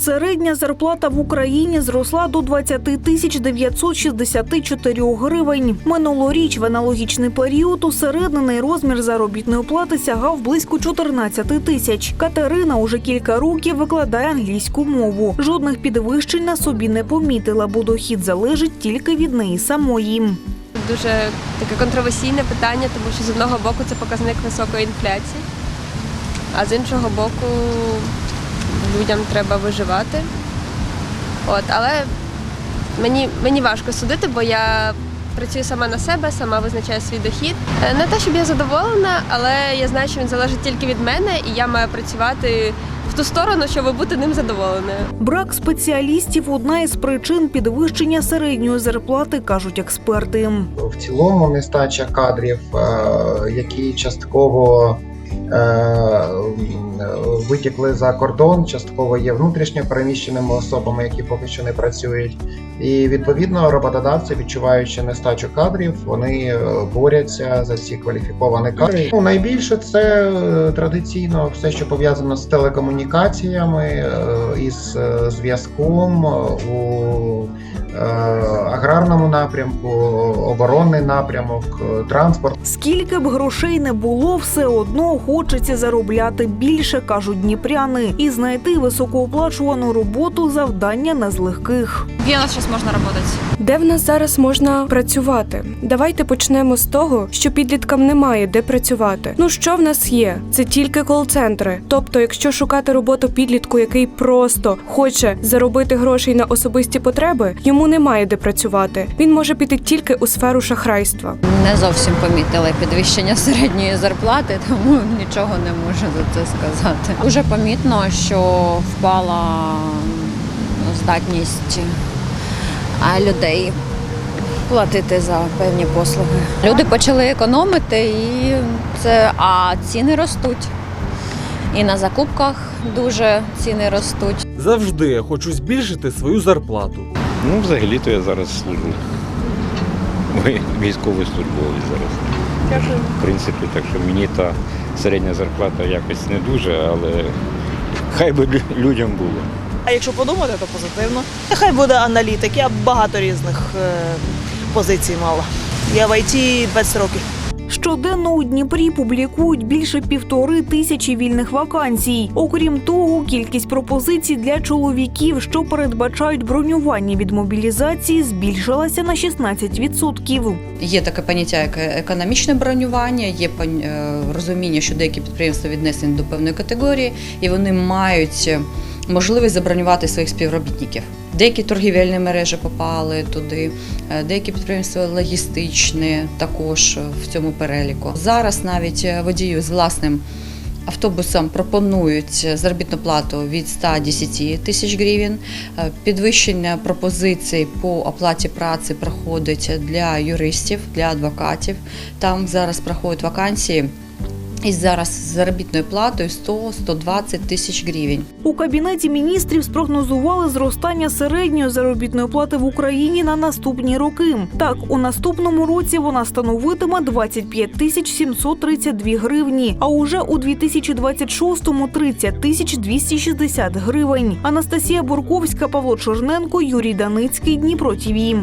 Середня зарплата в Україні зросла до 20 тисяч 964 гривень. Минулоріч в аналогічний період усереднений розмір заробітної плати сягав близько 14 тисяч. Катерина уже кілька років викладає англійську мову. Жодних підвищень на собі не помітила, бо дохід залежить тільки від неї самої. Дуже таке контроверсійне питання, тому що з одного боку це показник високої інфляції, а з іншого боку людям треба виживати. От, але мені, мені важко судити, бо я працюю сама на себе, сама визначаю свій дохід. Е, Не те, щоб я задоволена, але я знаю, що він залежить тільки від мене, і я маю працювати в ту сторону, щоб бути ним задоволеною. Брак спеціалістів одна із причин підвищення середньої зарплати, кажуть експерти. в цілому нестача кадрів, е, які частково витікли за кордон, частково є внутрішньо переміщеними особами, які поки що не працюють. І відповідно роботодавці, відчуваючи нестачу кадрів, вони е, борються за ці кваліфіковані кадри. Ну, найбільше це е, традиційно все, що пов'язано з телекомунікаціями, е, із е, зв'язком е, у е, аграрному напрямку, оборонний напрямок, е, транспорт. Скільки б грошей не було, все одно хочеться заробляти більше, кажуть дніпряни, і знайти високооплачувану роботу завдання не з легких. Где у нас сейчас можно работать? Де в нас зараз можна працювати? Давайте почнемо з того, що підліткам немає де працювати. Ну що в нас є? Це тільки кол-центри. Тобто, якщо шукати роботу підлітку, який просто хоче заробити грошей на особисті потреби, йому немає де працювати. Він може піти тільки у сферу шахрайства. Не зовсім помітили підвищення середньої зарплати, тому нічого не можу за це сказати. Уже помітно, що впала здатність людей платити за певні послуги. Люди почали економити, і це а ціни ростуть. І на закупках дуже ціни ростуть. Завжди я хочу збільшити свою зарплату. Ну, взагалі-то я зараз служу. Ви військовий службовець зараз. В принципі, так що мені та середня зарплата якось не дуже, але хай би людям було. А якщо подумати, то позитивно. Нехай буде аналітик. Я багато різних е, позицій мала. Я в ІТ 20 років. Щоденно у Дніпрі публікують більше півтори тисячі вільних вакансій. Окрім того, кількість пропозицій для чоловіків, що передбачають бронювання від мобілізації, збільшилася на 16%. Є таке поняття, як економічне бронювання, є е, розуміння, що деякі підприємства віднесені до певної категорії, і вони мають е, можливість забронювати своїх співробітників. Деякі торгівельні мережі попали туди, е, деякі підприємства логістичні також в цьому переліку. Зараз навіть е, водію з власним автобусом пропонують заробітну плату від 110 тисяч гривень. Е, Підвищення пропозицій по оплаті праці проходить для юристів, для адвокатів. Там зараз проходять вакансії. І зараз з заробітною платою 100-120 тисяч гривень. У кабінеті міністрів спрогнозували зростання середньої заробітної плати в Україні на наступні роки. Так, у наступному році вона становитиме 25 тисяч 732 гривні, а уже у 2026-му – 30 тисяч 260 гривень. Анастасія Бурковська, Павло Черненко, Юрій Даницький, Дніпро ТІВІ.